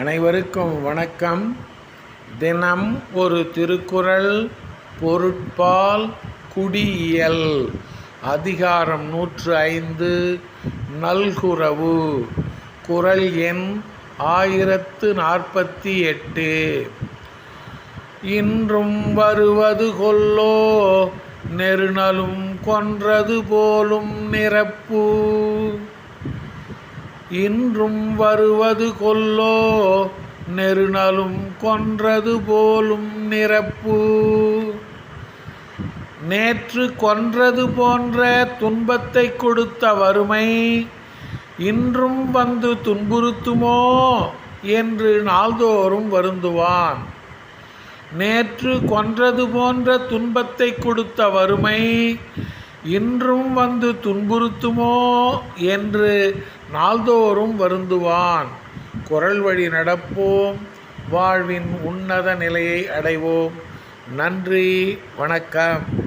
அனைவருக்கும் வணக்கம். தினம் ஒரு திருக்குறள் பொருட்பால் குடியியல். அதிகாரம் நூற்று ஐந்து நல்குறவு. குறள் எண் ஆயிரத்து நாற்பத்தி எட்டு. இன்றும் வருவது கொல்லோ நெருநலும் கொன்றது போலும் நிரப்பு. இன்றும் வருவது கொல்லோ நெருநலும் கொன்றது போலும் நிரப்பு. நேற்று கொன்றது போன்ற துன்பத்தை கொடுத்த வறுமை இன்றும் வந்து துன்புறுத்துமோ என்று நாள்தோறும் வருந்துவான். நேற்று கொன்றது போன்ற துன்பத்தை கொடுத்த வறுமை இன்றும் வந்து துன்புறுத்துமோ என்று நாள்தோறும் வருந்துவான். குரல் வழி நடப்போம். வாழ்வின் உன்னத நிலையை அடைவோம். நன்றி. வணக்கம்.